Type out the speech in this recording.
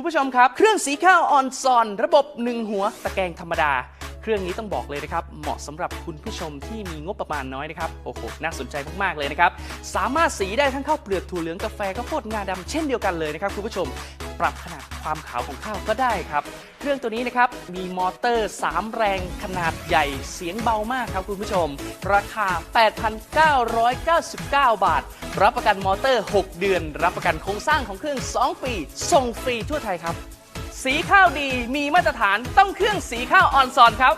คุณผู้ชมครับ เครื่องสีข้าวออนซอน ระบบ1หัวตะแกรงธรรมดา เครื่องนี้ต้องบอกเลยนะครับ เหมาะสำหรับคุณผู้ชมที่มีงบประมาณน้อยนะครับ โอ้โห น่าสนใจมาก ๆ เลยนะครับ สามารถสีได้ทั้งข้าวเปลือกถั่วเหลืองกาแฟข้าวโพดงาดำเช่นเดียวกันเลยนะครับคุณผู้ชม ปรับขนาดความขาวของข้าวก็ได้ครับ เครื่องตัวนี้นะครับมีมอเตอร์ 3 แรงขนาดใหญ่เสียงเบามากครับคุณผู้ชม ราคา 8,999 บาท รับประกันมอเตอร์ 6 เดือน รับประกันโครงสร้างของเครื่อง 2 ปี ส่งฟรีทั่วไทยครับ สีข้าวดีมีมาตรฐานต้องเครื่องสีข้าวออนซอนครับ